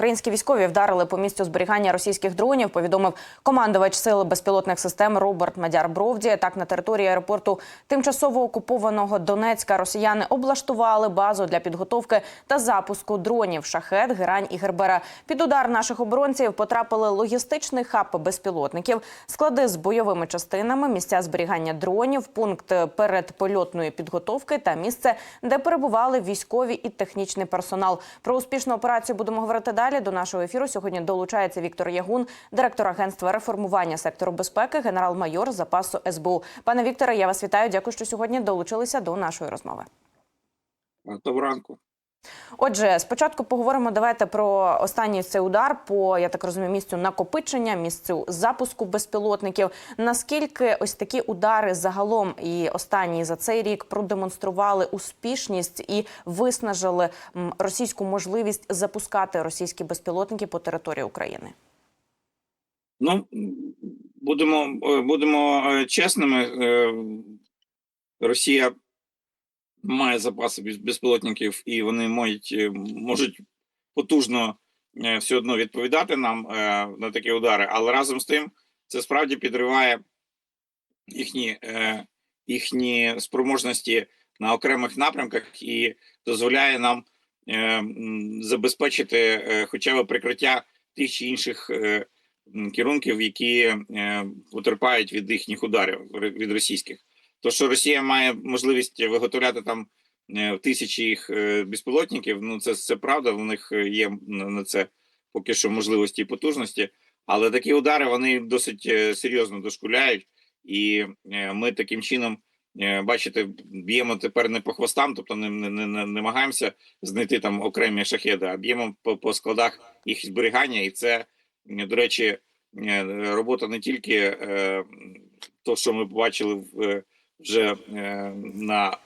Українські військові вдарили по місцю зберігання російських дронів. Повідомив командувач сил безпілотних систем Роберт Мадяр Бровді. Так на території аеропорту тимчасово окупованого Донецька росіяни облаштували базу для підготовки та запуску дронів Шахет, Герань і Гербера. Під удар наших оборонців потрапили логістичний хаб безпілотників, склади з бойовими частинами, місця зберігання дронів, пункт передпольотної підготовки та місце, де перебували військові і технічний персонал. Про успішну операцію будемо говорити далі. До нашого ефіру сьогодні долучається Віктор Ягун, директор агентства реформування сектору безпеки, генерал-майор запасу СБУ. Пане Вікторе, я вас вітаю. Дякую, що сьогодні долучилися до нашої розмови. Доброго ранку. Отже, спочатку поговоримо. Давайте про останній цей удар по я так розумію, місцю накопичення, місцю запуску безпілотників. Наскільки ось такі удари загалом і останні за цей рік продемонстрували успішність і виснажили російську можливість запускати російські безпілотники по території України? Ну будемо будемо е, чесними. е, Росія має запаси безпілотників, і вони можуть, е, можуть потужно е, все одно відповідати нам е, на такі удари, але разом з тим це справді підриває їхні, їхні спроможності на окремих напрямках і дозволяє нам забезпечити хоча б прикриття тих чи інших керунків, які потерпають від їхніх ударів від російських. То, що Росія має можливість виготовляти там е, тисячі їх е, безпілотників, ну це, це правда. У них е, є на це поки що можливості і потужності. Але такі удари вони досить серйозно дошкуляють, і ми таким чином, бачите, б'ємо тепер не по хвостам, тобто не, не, не, не намагаємося знайти там окремі шахеди, а б'ємо по, по складах їх зберігання, і це, до речі, робота не тільки е, то, що ми побачили в вже е, на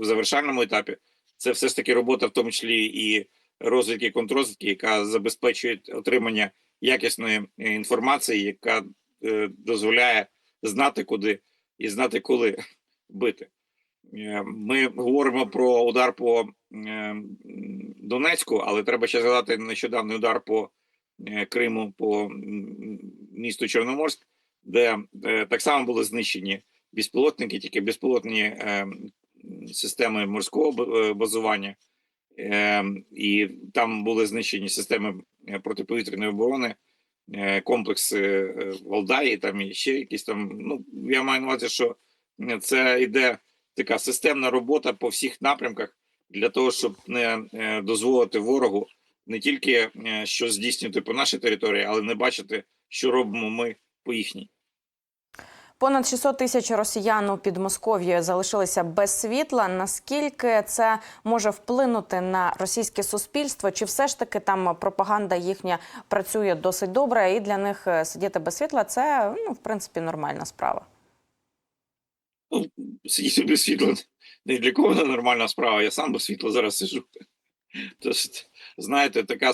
завершальному етапі, це все ж таки робота, в тому числі і розвідки контрозвідки, яка забезпечує отримання якісної е, інформації, яка е, дозволяє знати, куди і знати, коли бити. Ми говоримо про удар по Донецьку, але треба ще згадати нещодавний удар по Криму, по місту Чорноморськ, де так само були знищені безпілотники, тільки безпілотні е, системи морського е, базування, е, і там були знищені системи е, протиповітряної оборони, е, комплекс е, Валдаї, там і ще якісь там. Ну я маю на увазі, що це йде така системна робота по всіх напрямках для того, щоб не е, дозволити ворогу не тільки що здійснювати по нашій території, але не бачити, що робимо ми по їхній. Понад 600 тисяч росіян у Підмосков'ї залишилися без світла. Наскільки це може вплинути на російське суспільство? Чи все ж таки там пропаганда їхня працює досить добре, і для них е, сидіти без світла це ну в принципі нормальна справа? Ну, сидіти без світла не для кого не нормальна справа. Я сам без світла зараз сижу. Тож, знаєте, таке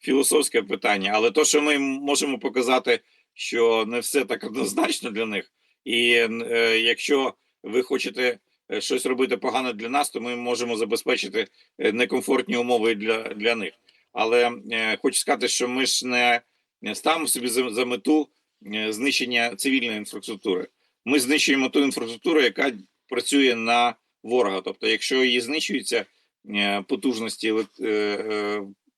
філософське питання. Але то, що ми можемо показати, що не все так однозначно для них, і е, якщо ви хочете е, щось робити погано для нас, то ми можемо забезпечити е, некомфортні умови для, для них. Але е, хочу сказати, що ми ж не, ставимо собі за, за мету е, знищення цивільної інфраструктури. Ми знищуємо ту інфраструктуру, яка працює на ворога. Тобто, якщо її знищуються потужності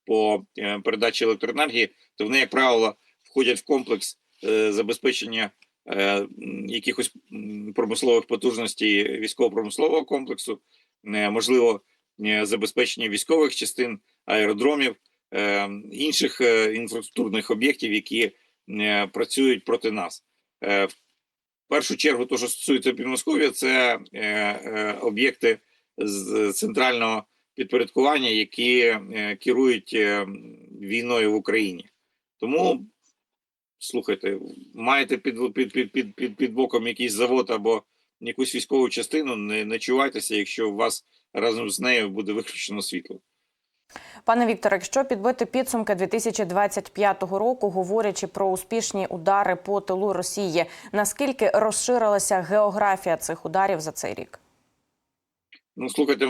по передачі електроенергії, то вони, як правило, входять в комплекс забезпечення е, якихось промислових потужностей військово-промислового комплексу, е, можливо, е, забезпечення військових частин, аеродромів, е, інших е, інфраструктурних об'єктів, які е, працюють проти нас. Е, В першу чергу, то, що стосується Підмосков'я, це е, е, об'єкти з центрального підпорядкування, які е, керують е, війною в Україні. Тому слухайте, маєте під, під, під, під, під, під боком якийсь завод або якусь військову частину, не, не чувайтеся, якщо у вас разом з нею буде виключено світло. Пане Вікторе, якщо підбити підсумки 2025 року, говорячи про успішні удари по тилу Росії, наскільки розширилася географія цих ударів за цей рік? Ну, слухайте,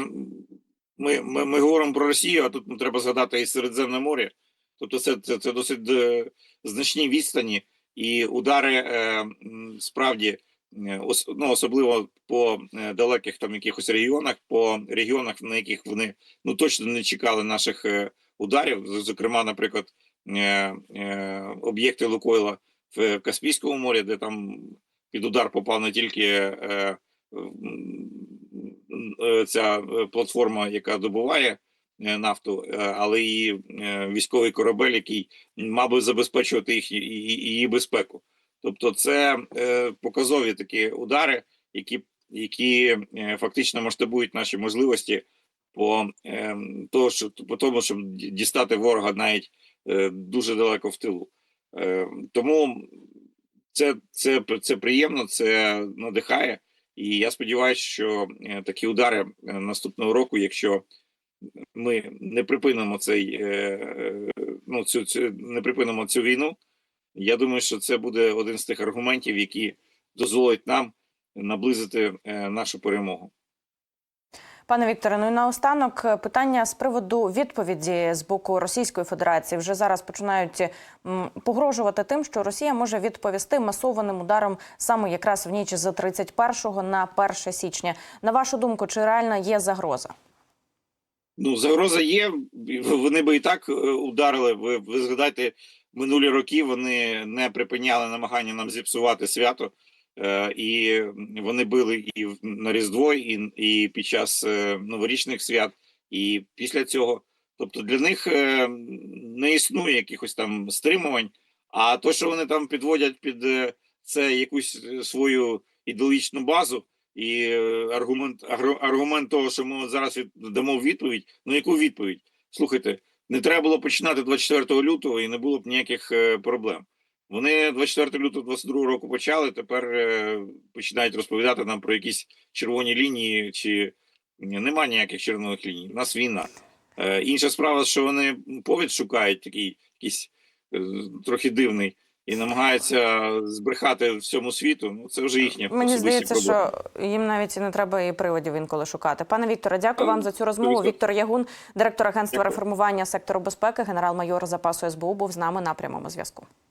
ми, ми, ми говоримо про Росію, а тут ну, треба згадати і Середземне море, Тобто, це, це, це досить е, значні відстані, і удари е, справді е, ну, особливо по далеких там якихось регіонах, по регіонах, на яких вони ну точно не чекали наших ударів. Зокрема, наприклад, об'єкти Лукойла в Каспійському морі, де там під удар попав не тільки ця платформа, яка добуває нафту, е, але і е, військовий корабель, який мав би забезпечувати їх її безпеку. Тобто, це е, показові такі удари, які, які е, фактично масштабують наші можливості по, е, того, що, по тому, щоб дістати ворога навіть е, дуже далеко в тилу. Е, тому це, це, це приємно, це надихає. І я сподіваюся, що е, такі удари е, наступного року, якщо ми не припинимо цей е, ну цю, цю не припинимо цю війну. Я думаю, що це буде один з тих аргументів, які дозволять нам наблизити е, нашу перемогу. Пане Вікторе, ну і наостанок е, питання з приводу відповіді з боку Російської Федерації. Вже зараз починають погрожувати тим, що Росія може відповісти масованим ударом саме якраз в ніч з 31 на 1 січня. На вашу думку, чи реальна є загроза? Ну, загроза є. Вони би і так е, ударили. Ви, ви згадайте, минулі роки вони не припиняли намагання нам зіпсувати свято, е, і вони били і на Різдво, і, і під час е, новорічних свят, і після цього. Тобто для них е, не існує якихось там стримувань. А то, що вони там підводять під е, це якусь е, свою ідеологічну базу, і е, аргумент аргу- аргумент того, що ми от зараз дамо відповідь. Ну яку відповідь? Слухайте, не треба було починати 24 лютого і не було б ніяких е, проблем. Вони 24 лютого 22 року почали. Тепер е, починають розповідати нам про якісь червоні лінії, чи нема ніяких червоних ліній. У нас війна. Інша справа, що вони повід шукають такий якийсь трохи дивний. І намагаються збрехати всьому світу. Ну це вже їхня Мені здається, проблеми. що їм навіть і не треба і приводів інколи шукати. Пане Вікторе, дякую а, вам за цю розмову. звісно. Віктор Ягун, директор агентства Дякую. реформування сектору безпеки, генерал-майор запасу СБУ, був з нами на прямому зв'язку.